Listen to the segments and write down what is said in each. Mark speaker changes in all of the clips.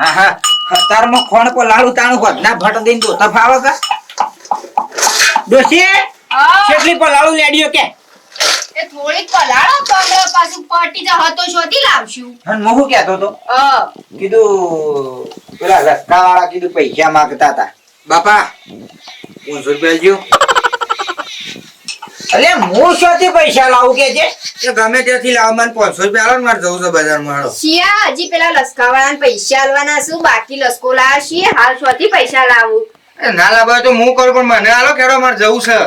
Speaker 1: હા હા ખોણ પર લાડુ તાણું હોત ના ભટ દઈને તો તફાવે કા
Speaker 2: હા,
Speaker 1: કેટલી પર લાડુ લેડ્યો કે?
Speaker 2: એ થોડીક પલાળો તો અમે પાછું પટી જા હતો શોધી લાવશું.
Speaker 1: હન હું કેતો કહેતો તો
Speaker 2: હા.
Speaker 1: કીધું પેલા રસ્તા વાળા કીધું પૈસા માંગતા હતા. બાપા પાંચસો રૂપિયા આલજો અલે હું શોથી પૈસા લાવું કે છે?
Speaker 3: કે ગમે ત્યાંથી લાવ મને પાંચસો રૂપિયા આલો ને મારે જવું છે બજારમાં
Speaker 2: શિયા હજી પેલા લસકાવાળાને પૈસા આલવાના શું? બાકી લસકો લાવ્યા છીએ હાલ શોથી પૈસા લાવું.
Speaker 3: ના લાવો તો હું કરું પણ મને હાલો કેડો મારે જવું છે.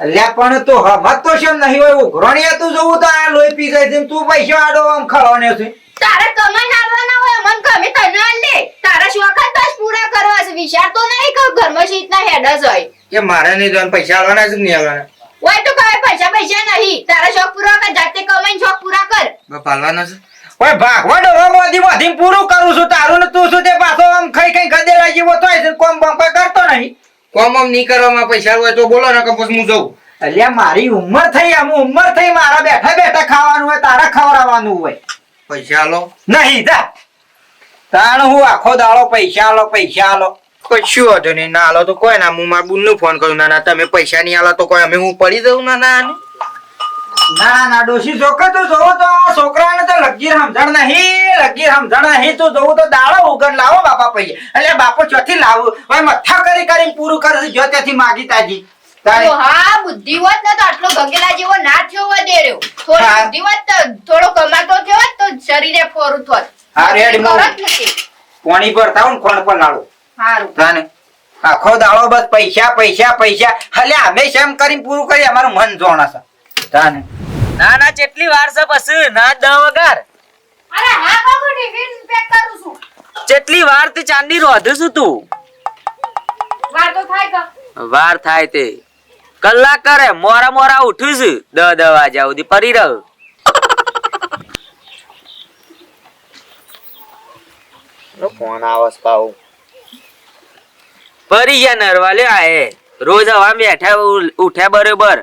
Speaker 1: અલ્યા પણ તો હમત તો શેમ નહીં હોય? ઉઘરણીયા તું જવું તો આ લોહી પી ગઈ છે તું પૈસા આડો આમ ખળવાનો છે
Speaker 2: તારે કમાઈ આલવાના હોય મન ગમે તને આલ લે. તારા શોખ જ બસ પૂરા કરવા છે? વિચાર તો નહીં કે ઘરમાં શીતના હેડ જ હોય.
Speaker 3: કે મારે નહીં જવાનું પૈસા આલવાના છે નહીં આલવાના?
Speaker 2: હોય તો કઈ પૈસા પૈસા નહીં. તારા શોખ પૂરા કર જાતે કમાઈને શોખ પૂરા કર.
Speaker 3: બાપ આલવાના છે?
Speaker 1: ઓય ભાગવા ડોવા મોદી મોધી પૂરું કરું છું. તારું ને તું શું તે પાછો આમ ખાઈ ખાઈ ગધેડા જેવો તો છે. કોમ બમ કોઈ કરતો નહીં.
Speaker 3: કોમ આમ નહીં કરવામાં પૈસા હોય તો બોલો ને કે પછી હું જઉં.
Speaker 1: અલ્યા મારી ઉંમર થઈ આમ ઉંમર થઈ મારા બેઠા બેઠા ખાવાનું હોય તારા ખવડાવવાનું હોય.
Speaker 3: પૈસા આલો.
Speaker 1: નહીં જા. તાણ હું આખો દાડો પૈસા આલો પૈસા આલો.
Speaker 3: કશું વાંધો નહીં? ના આલો તો કોઈ ના હું મારા બુનનું ફોન કરું. ના ના તમે પૈસા નહીં આલો તો કોઈ. અમે હું પડી દઉં ના ના
Speaker 1: ના? ના ડોશી છોકરા તું જોવો તો છોકરાને તો લગીર સમજણ નહીં લગીર સમજણ નહીં. તું જોવું તો દાડો ઉગર લાવો બાપા પૈયે. એટલે બાપો ચોથી લાવું. હવે મથા કરી કરીને પૂરું કરે જો ત્યાંથી માગી તાજી. તારે
Speaker 2: હા બુદ્ધિ હોત ને તો આટલો ગગેલા જેવો ના થયો હોય દેર્યો થોડી બુદ્ધિ હોત તો થોડો કમાતો થયો તો શરીરે ફોરું થોત.
Speaker 1: હા, રેડી. કોણી પર થાવ કોણ પર લાડો.
Speaker 2: હારું.
Speaker 1: આખો દાડો બસ પૈસા પૈસા પૈસા. હલે અમે શેમ કરીને પૂરું કરી અમારું મન જોણા છે. તાને.
Speaker 4: ના ના કેટલી વાર છે બસ ના દ વગર.
Speaker 2: અરે હા બાબુ ટિફિન પેક કરું છું.
Speaker 4: કેટલી વાર તે ચાંદી રોધું છું તું.
Speaker 2: વાર તો થાય કે
Speaker 4: વાર થાય તે. કલાક કરે મોરા મોરા ઉઠું છું. દ દ વાગ્યા સુધી પરી રહ્યો
Speaker 3: ફોન આવસ પાઉ
Speaker 4: પરી ગયા નરવા લે એ રોજ હવા બેઠા ઉઠ્યા બરોબર.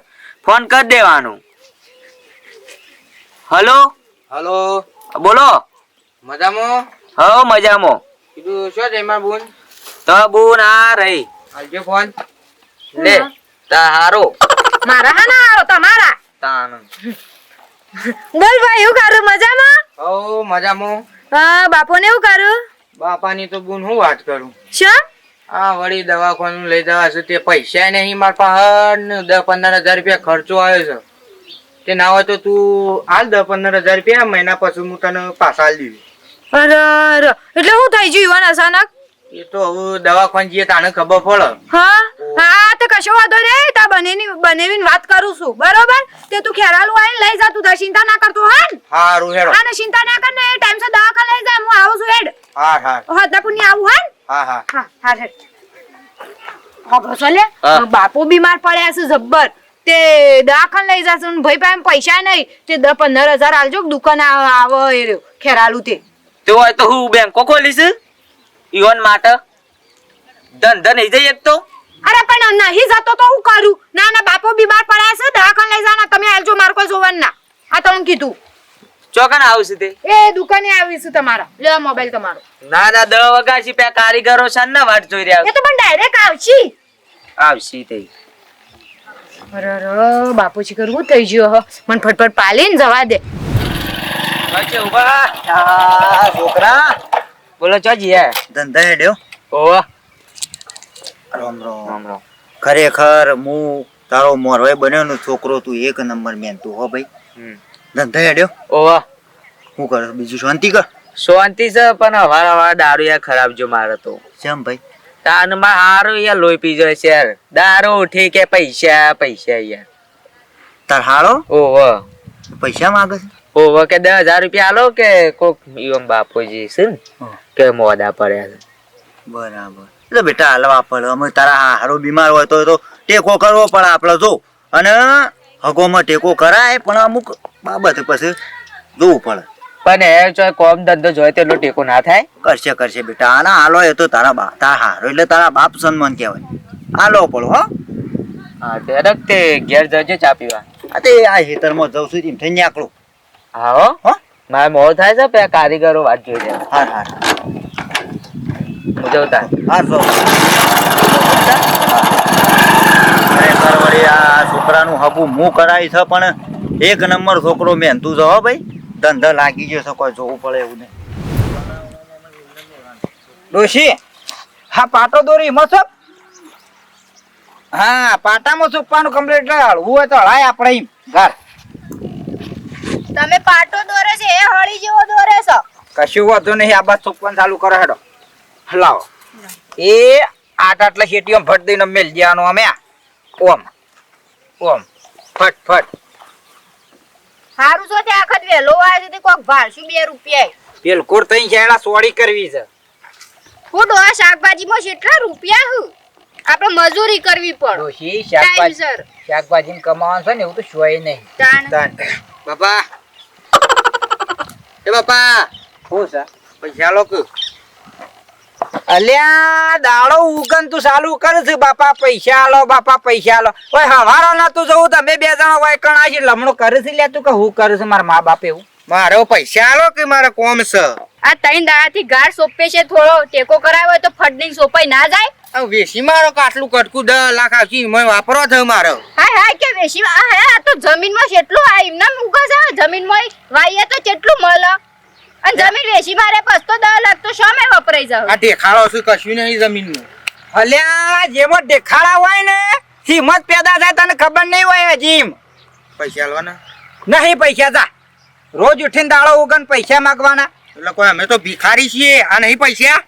Speaker 4: ફોન કરી દેવાનું. હલો?
Speaker 3: હલો?
Speaker 4: બોલો?
Speaker 3: મજામાં?
Speaker 4: હો મજામાં.
Speaker 3: કીધું શું છે મારા બુન?
Speaker 4: તો બુન આ રહી.
Speaker 3: આલજો ફોન.
Speaker 4: લે તા હારો.
Speaker 2: મારા હા ના હારો તમારા?
Speaker 4: તાન.
Speaker 2: બોલ ભાઈ એવું કરું? મજામાં?
Speaker 3: હો મજામાં.
Speaker 2: હા બાપો ને એવું કરું?
Speaker 3: બાપાની તો બુન હું વાત કરું?
Speaker 2: શું?
Speaker 3: આ વળી દવાખાનું લઈ જવા છું. તે પૈસા નહીં મારા પાસે દસ પંદર હજાર રૂપિયા ખર્ચો આવ્યો છે. તે ના હોય તો તું હાલ દસ પંદર હજાર રૂપિયા મહિના પછી હું તને પાછા હાલ દીધું
Speaker 2: અરે એટલે શું થઈ ગયું અચાનક?
Speaker 3: એ તો હવે દવાખાન જઈએ તાને ખબર પડે.
Speaker 2: હા હા? કશો વાંધો નહીં તા બનેની બનેવીને વાત કરું છું. બરોબર? તે તું ખેરાલું આવીને લઈ જા તું તાર ચિંતા ના કરતો હા
Speaker 3: હારું હેડો.
Speaker 2: હા ને ચિંતા ના કર ને ટાઈમ સે દવાખાને લઈ જા હું આવું છું હેડ.
Speaker 3: હા હા.
Speaker 2: હદપુરની આવું હા
Speaker 3: હા હા.
Speaker 2: હા હા હેડ. હા. બાપુ બીમાર પડ્યા છે જબ્બર. તે દવાખાન લઈ જશે ભાઈ પાસે પૈસા નહીં. તે દસ પંદર હજાર આલજો દુકાન આવે એ રહ્યો ખેરાલું તે.
Speaker 4: તો હોય તો હું બેંકો ખોલીશ? ઈવન માટે? ધંધા નહીં જઈ એક તો.
Speaker 2: અરે પણ નહીં જતો તો હું કરું? ના ના બાપો બીમાર પડ્યા છે દવાખાને લઈ જાના. તમે આવજો માર કોઈ જોવાનું ના. આ હું કીધું.
Speaker 4: ચોકન આવશે તે?
Speaker 2: એ દુકાને આવીશું તમારા. લે મોબાઈલ તમારો.
Speaker 4: ના ના દ વગાશી પે કારીગરો છે ને વાટ જોઈ રહ્યા
Speaker 2: એ તો પણ ડાયરેક્ટ આવશી.
Speaker 4: આવશી તે.
Speaker 2: અરે અરે બાપુજી કરવું થઈ ગયો હ. મને ફટફટ પાલીને જવા દે.
Speaker 4: વચ્ચે ઊભા.
Speaker 1: આ છોકરા.
Speaker 4: બોલો ચાજી હે
Speaker 1: ધંધા હેડ્યો.
Speaker 4: ઓવા
Speaker 1: રામ રામ
Speaker 4: રામ રામ
Speaker 1: ખરેખર હું તારો મોરવાઈ બન્યો નો છોકરો તું એક નંબર મેન તું હો ભાઈ.
Speaker 4: હમ.
Speaker 1: ધંધા હેડ્યો?
Speaker 4: ઓવા
Speaker 1: હું કર બીજું શાંતિ કર.
Speaker 4: શાંતિ છે પણ હવાર હવાર દારૂ યાર ખરાબ જો મારે તો.
Speaker 1: જેમ ભાઈ?
Speaker 4: તાનમાં હારું યાર લોહી પી જાય છે યાર. દારૂ ઉઠી કે પૈસા પૈસા યાર.
Speaker 1: તાર હારો
Speaker 4: ઓવો
Speaker 1: પૈસા માંગે છે?
Speaker 4: ઓવો કે દસ હજાર રૂપિયા આલો કે કોક ઈવમ બાપુજી છે ને? કે મોદા પડ્યા છે.
Speaker 1: બરાબર. એટલે બેટા હાલવા પડે અમે તારા હારો બીમાર હોય તો તો ટેકો કરવો પડે આપણે જો. અને હગોમાં ટેકો કરાય પણ અમુક બાબત પછી જોવું પડે.
Speaker 4: પણ એ જો કોમ ધંધો જોઈએ તેટલો ટેકો ના થાય?
Speaker 1: કરશે કરશે બેટા. આના હાલો એ તો તારા બા તારા હારો એટલે તારા બાપ સન્માન કહેવાય. હાલો પડો હો.
Speaker 4: હા તે તે ઘેર જજે ચા પીવા.
Speaker 1: આ તે આ હેતરમાં જઉં છું એમ થઈ નીકળું.
Speaker 4: હા હો.
Speaker 1: હો.
Speaker 4: મારે મોડ થાય છે પે કારીગરો વાત જોઈ રહ્યા હા
Speaker 5: હાર. ખરેખર વળી આ છોકરાનું હબુ મું કરાય છે પણ એક નંબર છોકરો મેં તું જો ભાઈ. ધંધા લાગી ગયો છે કોઈ જોવું પડે એવું નહીં.
Speaker 1: ડોશી હા પાટો દોરી એમાં છો? હા પાટામાં સુકવાનું કમ્પ્લીટ હળવું હોય તો હળાય આપણે એમ. ઘર.
Speaker 2: તમે પાટો દોરે છે એ હળી જેવો દોરે છો.
Speaker 1: કશું વાંધો નહીં આ બાદ સુકવાનું ચાલુ કરો હેડો. લાવો એ આટ આટલા શેટીઓ ફટ દઈને મેલ દેવાનો અમે ઓમ. ઓમ. ફટ ફટ.
Speaker 2: સારું છો તે આખત વેલો આવે છે કોક ભાડશું બે રૂપિયા
Speaker 1: બિલકુલ તઈ શેડા સોડી કરવી છે.
Speaker 2: હું ડોહા શાકભાજીમાં કેટલા રૂપિયા હું? આપણે મજૂરી કરવી પડે
Speaker 1: ડોશી શાકભાજી શાકભાજી કમાવાનું છે ને એવું તો શોય નહીં. તાન
Speaker 3: બાપા. એ બાપા.
Speaker 1: હું સા
Speaker 3: પૈસા લોકો
Speaker 1: અલ્યા દાડો ઉગન તું ચાલુ કર છે બાપા પૈસા આલો બાપા પૈસા આલો. ઓય હવારો ના તું જવું તમે બે જણા હોય કણા છે લમણો કરે છે લે તું કે હું કરે છે મારા મા બાપ એવું?
Speaker 3: મારો પૈસા આલો કે મારે કોમ છે?
Speaker 2: આ ત્રણ દાડાથી ગાર સોપે છે થોડો ટેકો કરાવ્યો હોય તો ફડની સોપાઈ ના જાય?
Speaker 3: આ વેસી મારો કાટલું કટકું દસ લાખ આવશે મેં વાપરો થયો મારો?
Speaker 2: હાય હાય કે વેસી હા હે આ તો જમીનમાં કેટલું આ એમના ઉગા છે જમીનમાં વાઈએ તો કેટલું મળે. અને જમીન વેચી મારે બસ તો દસ લાખ તો શોમે વપરાઈ જાવ
Speaker 3: આ દેખાડો છે કશું નહીં જમીનનું.
Speaker 1: અલ્યા જેવો દેખાડા હોય ને હિંમત પેદા થાય તને ખબર નહીં હોય હજી
Speaker 3: પૈસા લેવાના
Speaker 1: નહીં પૈસા જા. રોજ ઉઠીને દાડો ઉગન પૈસા માંગવાના.
Speaker 3: એટલે કોઈ અમે તો ભિખારી છીએ આ નહીં પૈસા?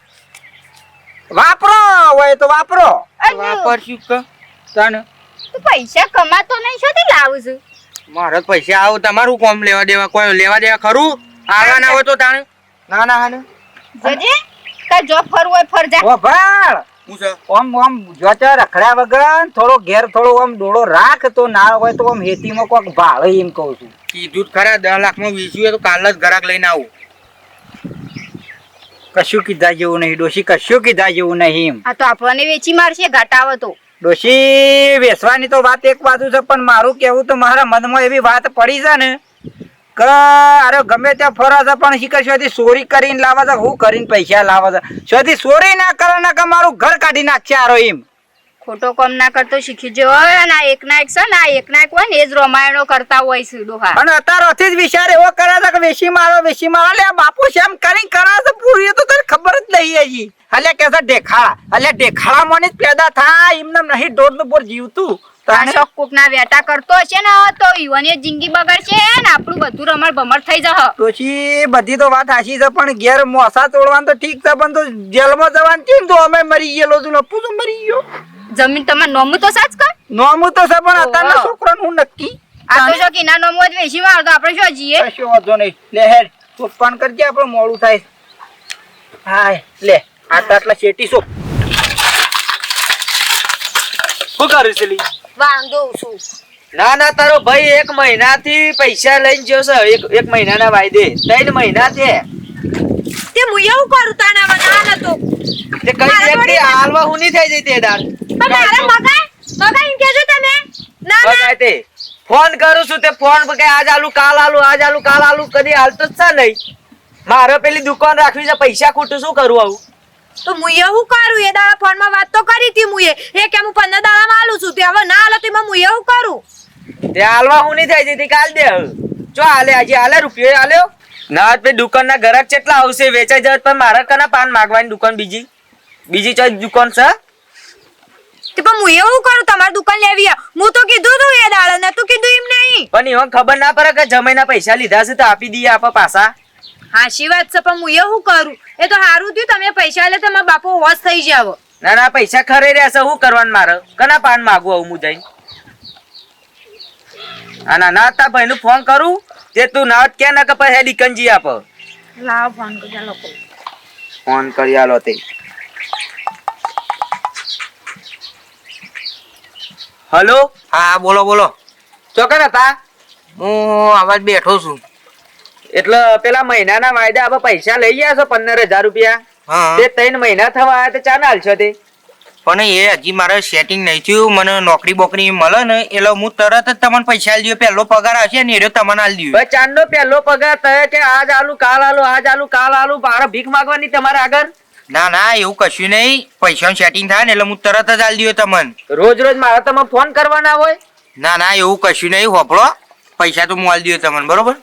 Speaker 1: વાપરો હોય તો વાપરો.
Speaker 3: વાપરશું કે?
Speaker 1: તને?
Speaker 2: પૈસા કમાતો નહીં છો તે લાવું છું?
Speaker 3: મારે પૈસા આવો તમારું કોમ લેવા દેવા કોઈ લેવા દેવા ખરું? આવા ના હોય તો તાણે. ના ના હાને.
Speaker 2: જજે તા જો ફરવું હોય ફરજા
Speaker 1: ઓ ભાળ. ઓમ ઓમ જોતા રખડ્યા વગર થોડો ઘેર થોડો ઓમ ડોળો રાખ તો ના હોય તો આમ હેતીમાં કોક ભાળે એમ કહું છું.
Speaker 3: કીધું ખરા દસ લાખમાં વીસ્યું તો કાલ જ ઘરાક લઈને આવું.
Speaker 1: કશું કીધા જેવું નહીં ડોશી કશું કીધા જેવું નહીં એમ.
Speaker 2: આ તો આપણને વેચી મારશે ઘટાવો તો.
Speaker 1: ડોશી વેસવાની તો વાત એક બાજુ છે પણ મારું કેવું તો મારા મનમાં એવી વાત પડી છે ને અરે ગમે ત્યાં ફરા છે પણ શીખર શોધી ચોરી કરીને લાવે છે? હું કરીને પૈસા લાવે છે? શોધી ચોરી ના કરે ના કે મારું ઘર કાઢી નાખશે આરો એમ.
Speaker 2: ખોટો કોમ ના કરતો શીખી જો અને ના એક ના એક છે ને આ એક ના એક હોય ને એ જ રોમાયણો કરતા હોય છે ડોહા.
Speaker 1: અને અત્યારથી જ વિચાર એવો કરે છે કે વેસી મારો વેસી મારો. લે બાપુ બાપુ એમ કરીને કરે છે? પૂરી તો તને ખબર જ નહીં હજી. અલ્યા કે છે ઢેખાડા અલ્યા દેખાડા મને જ પેદા થાય એમને નહીં ઢોરનું બોર જીવતું.
Speaker 2: અશોક કુક ના વેટા કરતો છે ને તો ઈવની જિંદગી બગડશે ને આપણું બધું રમણ ભમર થઈ જશે.
Speaker 1: પછી બધી તો વાત હાચી છે પણ ઘેર મોસા તોડવાનું તો ઠીક છે પણ તો જેલમાં જવાનું કેમ? તો અમે મરી ગયેલો છું નપુ તો મરી ગયો.
Speaker 2: જમીન તમારે નોમું તો સાચ કર.
Speaker 1: નોમું તો છે પણ અત્યારના. છોકરાનું હું નક્કી.
Speaker 2: આ તો જો કિના નોમું જ વેચી માર તો આપણે શું જીએ.
Speaker 1: કશો વાંધો નહીં. લે હેડ. ચોપ્પાન કરજે આપણે મોડું થાય. હાય લે આટલા આટલા શેટી સોપ
Speaker 4: શું કરું છે લી?
Speaker 2: વાંધો છું
Speaker 4: ના ના તારો ભાઈ એક મહિનાથી પૈસા લઈને ગયો છે. એક એક મહિનાના વાયદે. ત્રણ મહિના છે.
Speaker 2: તે હું એવું કરું તાના બના નતો.
Speaker 4: તે કઈ વ્યક્તિ હાલવા હું નહીં થઈ જઈ તે દાર
Speaker 2: પણ મારે મગા મગાય એમ કેજો તમે. ના ના.
Speaker 4: તે. ફોન કરું છું તે ફોન કે આજ આલુ કાલ આલુ આજ આલુ કાલ આલુ કદી હાલતો જ છે નહીં. મારે પેલી દુકાન રાખવી છે પૈસા ખૂટું શું કરું આવું?
Speaker 6: તો મુએ હું કરું? એ દાડા ફોનમાં વાત તો કરી હતી મુએ એ કે હું પંદર દાડામાં આલું છું. તે હવે ના હાલો તો એમાં મુએ હું કરું?
Speaker 4: તે હાલવા હું નહીં થઈ જતી કાલ દે જો હાલે આજે હાલે રૂપિયો હાલ્યો. ના તે દુકાન ના ગ્રાહક કેટલા આવશે? વેચાઈ જાય પણ મારા કના પાન માગવાની દુકાન બીજી? બીજી ચોઈ દુકાન છે?
Speaker 6: તે પણ હું એવું કરું? તમારી દુકાન લેવી હે. હું તો કીધું તું એ દાડા ને તું કીધું એમ નહીં.
Speaker 4: પણ એમાં ખબર ના પડે કે જમાઈના પૈસા લીધા છે તો આપી દઈએ આપા પાછા.
Speaker 6: હાશી વાત છે પણ હું એવું કરું? એ તો સારું થયું તમે પૈસા લે તમારા બાપો વોશ થઈ જાવ.
Speaker 4: ના ના પૈસા ખરે રહ્યા છે શું કરવાનું મારે? કના પાન માગું આવું હું જઈને? આ ના ના તા ભાઈ ફોન કરું તે તું ના કે ના કે પછી ડીકનજી આપ.
Speaker 6: લાવ ફોન કરજા લોકો
Speaker 4: ફોન કરી આલો તે. હલો?
Speaker 3: હા બોલો બોલો.
Speaker 4: ચોકન હતા
Speaker 3: હું આવાજ બેઠો છું.
Speaker 4: એટલે પેલા મહિનાના વાયદા આપણે પૈસા લઈ ગયા છો પંદર હજાર રૂપિયા? તે ત્રણ મહિના થવા આવ્યા તે ચા ના હાલશો તે?
Speaker 3: પણ એ હજી મારે સેટિંગ નહીં થયું. મને નોકરી બોકરી મળે ને એટલે હું તરત જ તમને પૈસા આલી દઉં. પહેલો પગાર હશે ને એ તમને આલી દઉં.
Speaker 4: ચાંદ ચાંદનો પહેલો પગાર થયો કે આજ આલુ કાલ આલુ આજ આલુ કાલ આલુ? મારે ભીખ માંગવાની તમારે આગળ?
Speaker 3: ના ના એવું કશું નહીં. પૈસા સેટિંગ થાય ને એટલે હું તરત જ આલી દઉં તમને.
Speaker 4: રોજ રોજ મારે તમે ફોન કરવાના હોય?
Speaker 3: ના ના એવું કશું નહીં. હોપડો પૈસા તો હું આલી દઉં તમને. બરોબર?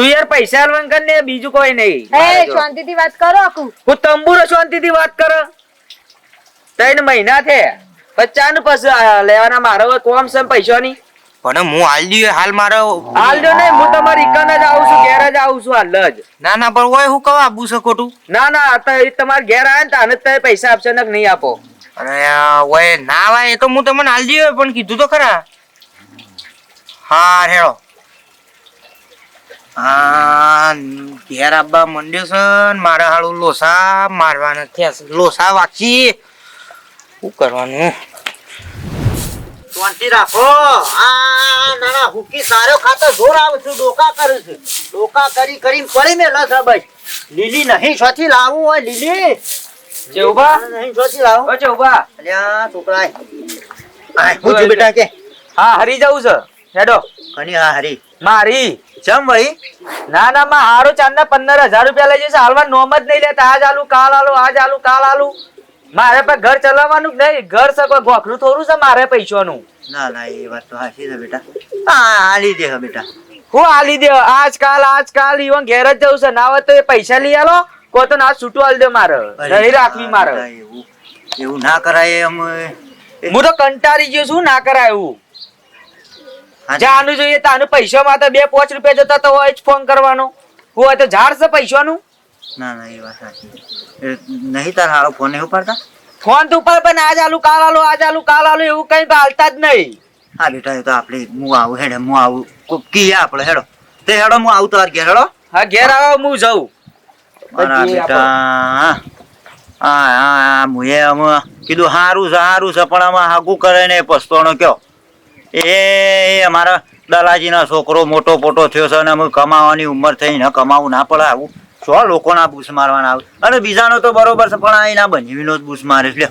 Speaker 4: તું યાર પૈસા કર ને બીજું કોઈ નહીં.
Speaker 6: એ શાંતિથી વાત કરો આખું.
Speaker 4: હું તંબુરો શાંતિથી વાત કરો. ત્રણ મહિના થે. પચાસ ને પછી લેવાના મારો કોમ છે પૈસાની.
Speaker 3: પણ હું હાલ દઉં હાલ મારો
Speaker 4: હાલ જો નહીં હું તમારી ઇકન જ આવું છું ઘેર જ આવું છું હાલ જ.
Speaker 3: ના ના પણ ઓય હું કહું આબુ છે ખોટું?
Speaker 4: ના ના તમારે ઘેર આવે ને તાને તમે પૈસા આપશે ને નહીં આપો.
Speaker 3: અને ઓય ના ભાઈ એ તો હું તમને હાલ દઉં પણ કીધું તો ખરા. હા હેડો હા ઘેર આબા મંડ્યો છે ને મારે હાળું લોસા મારવાના થયા છે. લોસા વાંચી શું કરવાનું?
Speaker 5: શાંતિ રાખો. આ નાના હુકી સારો ખાતો જોર આવે છે ડોકા કરે છે. ડોકા કરી કરીને પડી મેલો છે બસ લીલી નહીં છોથી લાવવું હોય લીલી.
Speaker 4: ચેવબા
Speaker 5: નહીં છોથી લાવું.
Speaker 4: ઓ ચેવબા
Speaker 5: અલ્યા છોકરા. હું છું બેટા કે?
Speaker 4: હા હરી જવું છે. હેડો.
Speaker 5: કની હા હરી.
Speaker 4: મારી.
Speaker 5: ચમ ભાઈ
Speaker 4: ના ના માં હારું ચાંદના પંદર હજાર રૂપિયા લઈ જશે હાલમાં નોમ જ નહીં લેતા. આજ આલુ કાલ આલુ આજ આલુ કાલ આલુ. મારે પણ ઘર ચલાવવાનું નહીં. ઘર સકો ગોખલું થોડું છે મારે પૈસાનું.
Speaker 5: ના ના એ વાત તો હાચી છે બેટા. હા હાલી દે બેટા.
Speaker 4: હું આલી દે આજકાલ આજકાલ ઈવન ઘેર જ જવું છે. ના હોય તો એ પૈસા લઈ આલો. કો તો ના છૂટું આલી દે મારે. નહીં રાખવી મારે.
Speaker 5: એવું ના કરાય એમ
Speaker 4: હું તો કંટાળી ગયો છું ના કરાય એવું. જાનું જોઈએ તાનું પૈસા માટે બે પાંચ રૂપિયા જતા તો હોય જ ફોન કરવાનો. હોય તો ઝાડ છે પૈસાનું?
Speaker 5: ના ના એ વાત સાચી નહીં તાર હારો ફોન નહીં ઉપાડતા?
Speaker 4: ફોન તો ઉપર પણ આજ આલુ કાલ આલુ આજ આલુ કાલ આલુ એવું કઈ હાલતા જ નહીં.
Speaker 5: હા બેટા એ તો આપણે હું આવું હેડે હું આવું. કીએ આપણે હેડો. તે હેડો હું આવું તાર ઘેર હેડો.
Speaker 4: હા ઘેર આવો હું જઉં.
Speaker 5: મારા બેટા હા. હા હા મુએ કીધું હારું છે હારું છે પણ આમાં હાગું કરે ને પસ્તાણો કયો. એ અમારા દલાજીનો છોકરો મોટો પોટો થયો છે અને કમાવાની ઉંમર થઈ ને કમાવું ના પડે આવું. સો લોકોના બૂસ મારવાના આવે. અને બીજાનો તો બરોબર છે, પણ અહીં ના બની જ બૂસ મારે એટલે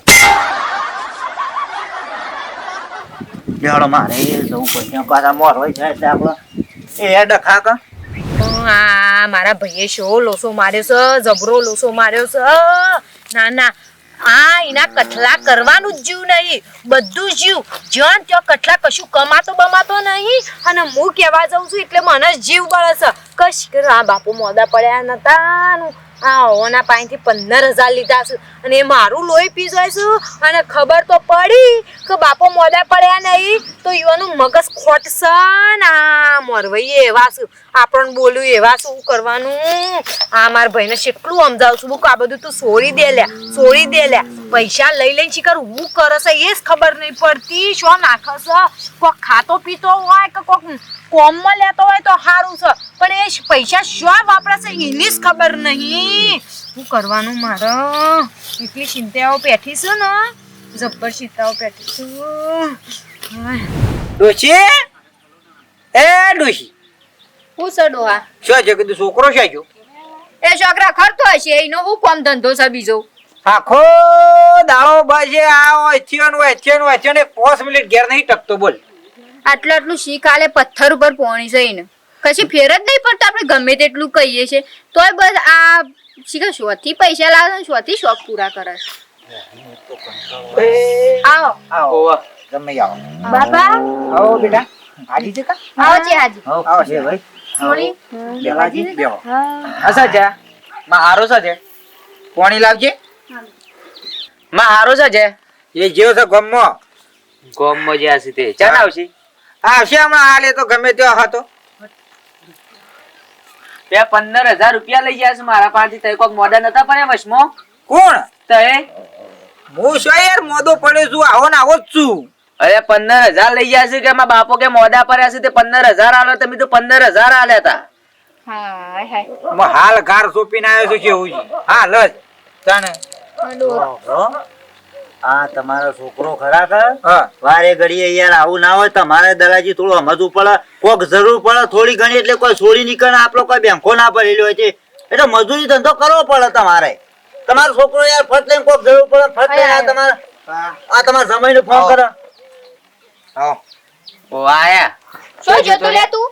Speaker 6: મારા ભાઈએ શો લોસો માર્યો છે, જબરો લોસો માર્યો છે. ના ના આ એના કઠલા કરવાનું જ જીવ નહીં. બધું જીવ. જ્યાં ત્યાં કઠલા કશું કમાતો બમાતો નહીં. અને હું કહેવા જાઉં છું એટલે મને જીવ બળે છે. કશ આ બાપુ મોદા પડ્યા નતા નું આ ઓના પાસેથી પંદર હજાર લીધા છે. અને એ મારું લોહી પી જાય છે? અને ખબર તો પડી કે બાપો મોડા પડ્યા નહીં, તો યુવાનું મગજ ખોટશે ના ને આ મોરવઈ એવા છું. આપણને બોલ્યું એવા શું કરવાનું? આ મારા ભાઈને કેટલું સમજાવું છું. કે આ બધું તું છોડી દે લ્યા છોડી દે લ્યા પૈસા લઈ લઈને શીખર હું કરે છે એ જ ખબર નહીં પડતી. શું નાખે છે કોક ખાતો પીતો હોય કે કોક કોમમાં લેતો હોય તો સારું છે. પણ એ પૈસા શું વાપરે છે એની જ ખબર નહીં. શું કરવાનું મારે? એટલી ચિંતાઓ પેઠી છું ને. જબ્બર ચિંતાઓ પેઠી છું.
Speaker 1: ડોશી? એ ડોશી.
Speaker 2: હું સડો ડોહા?
Speaker 1: શું છે કીધું છોકરો છે
Speaker 2: એ છોકરા ખરતો હશે એનો હું કોમ ધંધો છે બીજો?
Speaker 1: આખો દાળો બજે આ એથિયન એથિયન એથિયન એક પોસ મિનિટ ઘેર નહીં ટકતો બોલ.
Speaker 2: આટલું આટલું શી કાલે પથ્થર ઉપર પોણી જઈને કશી ફેર જ નહીં પડતો આપણે ગમે તેટલું કહીએ છે તોય બસ આ શીખા શોથી પૈસા લાવે ને શોથી શોખ પૂરા કરે આવો.
Speaker 1: આવો. જમે આવો.
Speaker 2: બાબા
Speaker 1: આવો બેટા. હાજી છે કા?
Speaker 2: આવો છે હાજી.
Speaker 1: આવો. છે ભાઈ.
Speaker 2: સોરી.
Speaker 1: બેવાજી બેવો
Speaker 4: હસા છે માં હારો છે છે
Speaker 1: પાણી લાવજે.
Speaker 4: માં હારો છે જે?
Speaker 1: એ જેવો છે ગમમાં
Speaker 4: ગોમ મજા છે તે ચાલ આવશે.
Speaker 1: આવશે હમણાં. હાલે તો ગમે તેવો હતો.
Speaker 4: બે પંદર હજાર રૂપિયા લઈ ગયા છે મારા પાસેથી. તય કોક મોડા નતા પડ્યા વચમાં
Speaker 1: કોણ?
Speaker 4: તય
Speaker 1: હું શું યાર મોદો પડ્યો છું. આવો ને આવો જ છું.
Speaker 4: અરે પંદર હજાર લઈ ગયા છે કે મારા બાપો કે મોડા પડ્યા છે તે પંદર હજાર આલો તમે તો પંદર હજાર આલ્યા
Speaker 1: હતા હાલ ઘર સોંપીને આવ્યો છું કેવું છે. હા જ તને?
Speaker 5: આ તમારો છોકરો ખરા કર વારે ઘડીએ યાર આવું ના હોય તમારે દલાજી થોડું સમજવું પડે કોક જરૂર પડે થોડી ઘણી એટલે કોઈ છોડી નીકળે આપણો કોઈ બેંકો ના પડેલી હોય છે એટલે મજૂરી ધંધો કરવો પડે તમારે. તમારો છોકરો યાર ફટ લઈને કોક જરૂર પડે ફટ લઈને આ તમારે આ તમારા સમયનું ફોન કરો.
Speaker 4: ઓ આયા.
Speaker 2: શું જોતું લે? તું?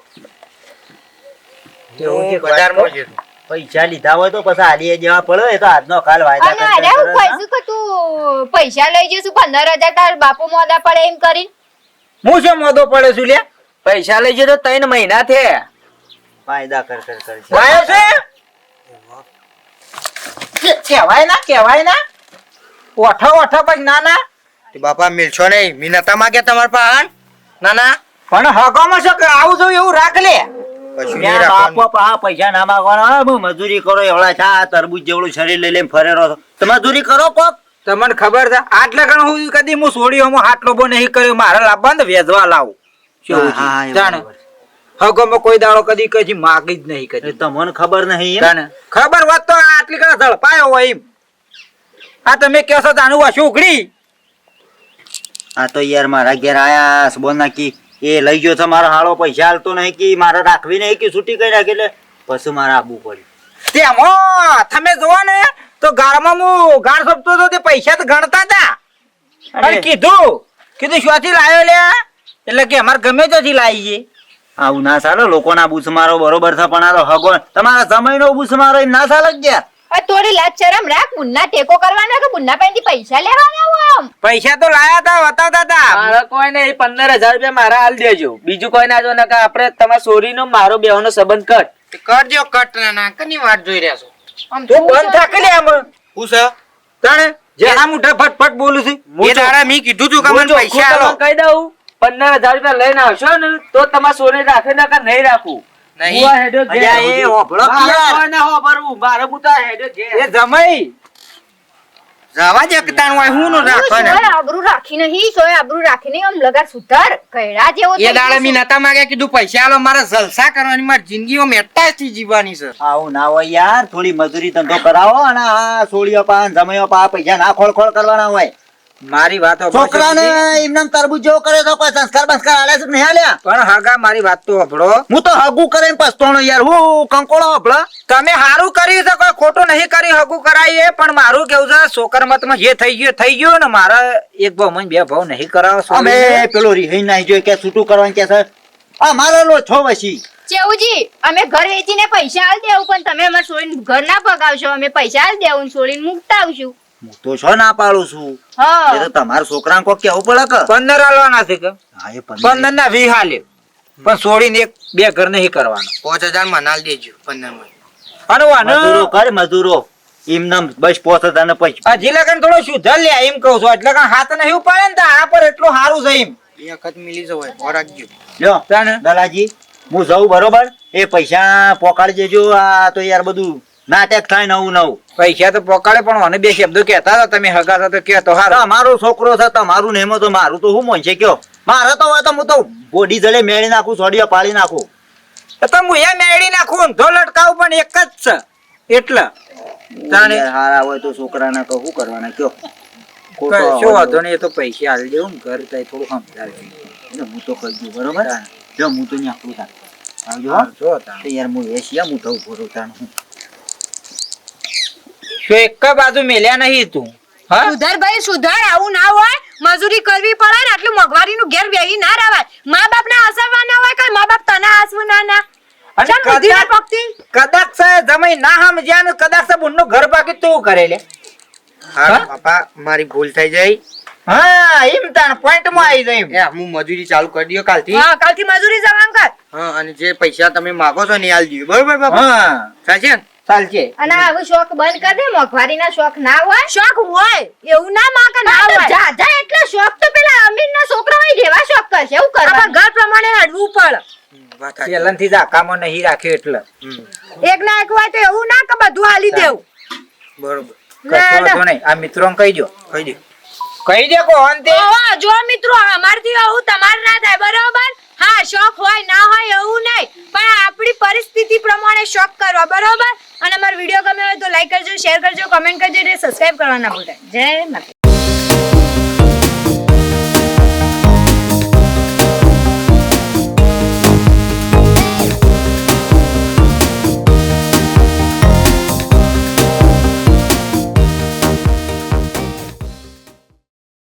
Speaker 1: બજારમાં છે
Speaker 5: પૈસા લીધા હોય તો પછી આલીએ જવા પડે એ તો આજનો કાલ વાયદા
Speaker 2: અને
Speaker 5: કરી
Speaker 2: અરે હું કહીશું કે તું પૈસા લઈ જશું પંદર હજાર તાર બાપુ મોદા પડે એમ કરીને?
Speaker 1: હું શું મોદો પડે છું લે
Speaker 4: પૈસા લઈ જતો ત્રણ મહિના થે.
Speaker 5: વાયદા કર કર કર
Speaker 1: વાયો છે? કહેવાય ના કહેવાય ના. ઓઠો ઓઠો પછી ના ના
Speaker 3: બાપા મિલશો નહીં મિનતા માગે માંગ્યા તમારા પાસે ના ના
Speaker 1: પણ હગામાં શું કે આવું જોયું એવું રાખ લે.
Speaker 5: ત્યાં બાપો પા પૈસા ના માંગવાના. હું મજૂરી કરો એવડા છા તરબૂજ જેવડું શરીર લઈ લઈને ફરેરો છો. તો મજૂરી કરો કોક?
Speaker 1: તમને ખબર છે આટલા ગણ હું કદી હું છોડી હું આટલો લોબો નહીં કર્યો મારે લાવવા ને વેચવા લાવું. જાણે. હગોમાં કોઈ દાડો કદી કદી માગી જ નહીં કદી.
Speaker 5: તમને ખબર નહીં
Speaker 1: જાણે. ખબર હોત તો આટલી કણ ઝડપાયો હોય એમ. આ તમે કહો છો જાણું શું ઉઘડી.
Speaker 5: આ તો યાર મારા ઘેર આયા બોલ ના કી એ લઈ ગયો છે મારો હાળો પૈસા હાલતો નહીં કે મારે રાખવી નહીં કે છૂટી કરી રાખી એટલે પછી મારે આબુ પડ્યું.
Speaker 1: તેમાં તમે જોવો ને તો ગાળમાં હું ગાળ સોંપતો હતો તે પૈસા તો ગણતા હતા.
Speaker 5: અરે.
Speaker 1: કીધું કીધું શ્વાથી લાવ્યો લે. એટલે કે અમારે ગમે ત્યાંથી લાવીએ
Speaker 5: આવું ના ચાલે લોકોના બુસ મારો બરોબર છે પણ આ તો હગો તમારા સમયનો બુસ મારો એમ ના ચાલે જ યાર
Speaker 2: આ થોડી લાજ શરમ રાખ મુન્ના ટેકો કરવાના કે મુન્ના પાસેથી પૈસા લેવાના હોય આમ?
Speaker 1: પૈસા તો લાયા તા બતાવતા હતા
Speaker 4: મારે કોઈ ને 15000 રૂપિયા મારા હાલ દેજો. બીજું કોઈ ના જો ને આપણે તમારા સોરીનો મારો બેહનો સંબંધ કટ.
Speaker 3: કરજો કટ ના ના કની વાત જોઈ રહ્યા છો?
Speaker 2: આમ
Speaker 1: તો બંધ થાકે લે આમ.
Speaker 3: હું છે?
Speaker 1: જે જેના મુઠે ફટફટ બોલું છું.
Speaker 3: એ દાડા મી કીધું તું કે મને પૈસા આલો.
Speaker 4: કહી દઉં પંદર હજાર રૂપિયા લઈને આવશો ને તો તમારા સોરી રાખે ના કે નહીં રાખું.
Speaker 3: નહીં.
Speaker 4: હું આ હેડ્યો ઘેર.
Speaker 5: અલ્યા, એ હોભળો કે
Speaker 4: મારે
Speaker 5: યાર.
Speaker 4: કોઈ ના હોભળવું. મારે હું તો આ હેડ્યો ઘેર.
Speaker 1: એ જમાઈ
Speaker 3: જવા જ એકતાણ હોય હું નો રાખવાને
Speaker 2: સોય આબરૂ રાખી નહીં સોય આબરૂ રાખી નહીં આમ લગા સુધાર કૈડા જેવો
Speaker 3: એ
Speaker 2: થઈ
Speaker 3: દાડા
Speaker 2: ગયો
Speaker 3: મી
Speaker 2: છે.
Speaker 3: નતા માંગ્યા કીધું પૈસા આલો મારે જલસા કરવાની મારી જિંદગીમાં મેટા થી જીવવાની છે
Speaker 5: આવું ના હોય યાર થોડી મજૂરી ધંધો કરાવો અને આ સોળીઓ પા જમાઈઓ પા પૈસા ના ખોળ ખોળ કરવાના હોય
Speaker 1: મારી વાત
Speaker 5: છોકરાને
Speaker 1: શેઠજી.
Speaker 5: એમને જેવો કરે તો કોઈ સંસ્કાર બંસ્કાર આલે છે નહીં આલ્યા
Speaker 1: પણ હગા મારી વાત તો સાંભળો
Speaker 5: હું તો હગું કરે પસ્તોણો યાર હું કંકોળો હભળા.
Speaker 1: તમે હારું કર્યું છે કોઈ ખોટું નહીં કરી હગું કરાવીએ પણ મારું કેવું છે છોકર મતમાં જે થઈ ગયું થઈ ગયું ને મારા એક ભાવ મને બે ભાવ નહીં કરાવો
Speaker 5: અમે પેલો રિહી નાઈ જોઈ કે છૂટું કરવાનું કે છે? આ મારો લો છો વસી.
Speaker 2: ચેવુજી અમે ઘર વેચીને પૈસા આલ દેવું પણ તમે અમારે છોડીને ઘર ના પગાવશો અમે પૈસા આલ દેવું છોડીને મુકતા આવશું.
Speaker 5: હું તો છો ના પાડું છું. એ તો તમારા છોકરા કોક કેવું પડે કે?
Speaker 1: પંદર હાલવાના છે કે?
Speaker 5: હા એ પંદર.
Speaker 1: ના વી હાલે પણ છોડીને એક બે ઘર નહીં કરવાનો.
Speaker 3: પાંચ હજાર મનાલ દેજો પંદરમાં
Speaker 1: અને
Speaker 5: મજૂરો કર મજૂરો. એમના બસ પોસ હજાર ને પછી
Speaker 1: હજી લગન થોડો સુધર લે એમ કહું છું. એટલે કાં હાથ નહીં ઉપાડે ને તો આ પર એટલું સારું છે એમ.
Speaker 3: બે વખત મિલી જવાય રાખજો.
Speaker 5: લ્યો. દલાજી હું જઉં બરોબર? એ પૈસા પોકાડી દેજો આ તો યાર બધું નાટક થાય નવું નવું
Speaker 1: પૈસા તો પોકાડે પણ મને બે શબ્દો કહેતા હતા તમે હગા છો તો કહેતો
Speaker 5: મારો છોકરો છે તમારું ને તો મારું તો હું મોન છે કયો? મારે તો હોય તો હું તો બોડી જડે મેળી નાખું સોડિયા પાડી નાખું.
Speaker 1: તો હું એ મેળી નાખું ધો લટકાવું પણ એક જ છે. એટલે. તાણે.
Speaker 5: હારા હોય તો છોકરાને શું કરવાના કયો?
Speaker 1: શું વાંધો નહીં એ તો પૈસા આવી દેવું ને ઘર થાય થોડું સમજાવજો
Speaker 5: એટલે હું તો કહી દઉં બરોબર? જો હું તો ત્યાં આપણું આવજો હા,
Speaker 1: જો તાણે.
Speaker 5: યાર હું એ શિયા હું તો ઊભો રહું
Speaker 1: શું એક બાજુ મેલ્યા નહીં તું હા?
Speaker 6: સુધાર ભાઈ સુધાર આવું ના હોય. મજૂરી કરવી પડે ને આટલું મોંઘવારીનું ઘેર બેહી ના રહેવાય. મા બાપ ને હસાવવા ના હોય કઈ મા બાપ તને હસવું ના? ના
Speaker 1: કદાચ જમાઈ ના સમજ્યા ને કદાચ બુનનું ઘર બાકી તું કરે લે?
Speaker 3: હા? બાપા મારી ભૂલ થઈ જાય.
Speaker 1: હા એમ તાણ પોઈન્ટમાં આવી જાય એમ.
Speaker 3: એ હું મજૂરી ચાલુ કરી દયો કાલથી.
Speaker 6: હા કાલથી મજૂરી જવાનું કર.
Speaker 3: હા અને જે પૈસા તમે માગો છો ને આલ દીધું બરોબર બાપા?
Speaker 1: હા.
Speaker 3: સાચે ને?
Speaker 1: ચાલશે
Speaker 2: અને આવો શોખ બંધ કર દે મોંઘવારીના શોખ ના હોય.
Speaker 6: શોખ હોય એવું ના માં કે ના હોય.
Speaker 2: જાજા એટલો શોખ તો પેલા અમીરના છોકરા હોય જેવા શોખ કરશે એવું
Speaker 6: આપણા
Speaker 2: કરવાનું
Speaker 6: ઘર પ્રમાણે હડવું પડે.
Speaker 3: હમ, વાત સાચી.
Speaker 1: પેલાથી જ આકામાં નહીં રાખ્યો એટલે.
Speaker 6: એક ના એક હોય તો એવું ના કે બધું હાલી દેવું.
Speaker 3: બરોબર.
Speaker 1: કશો નહીં. આ મિત્રો કહી દો
Speaker 3: કહી દે
Speaker 1: કહી દે કોણ
Speaker 6: જો મિત્રો અમારથી આવું તમારે ના થાય બરોબર? હા શોખ હોય ના હોય એવું નહીં. પણ આપણી પરિસ્થિતિ પ્રમાણે શોખ કરવા બરોબર? અને અમારો વીડિયો ગમ્યો હોય તો લાઈક કરજો શેર કરજો કમેન્ટ કરજો અને સબસ્ક્રાઇબ કરવા ના ભૂલતા જય માતા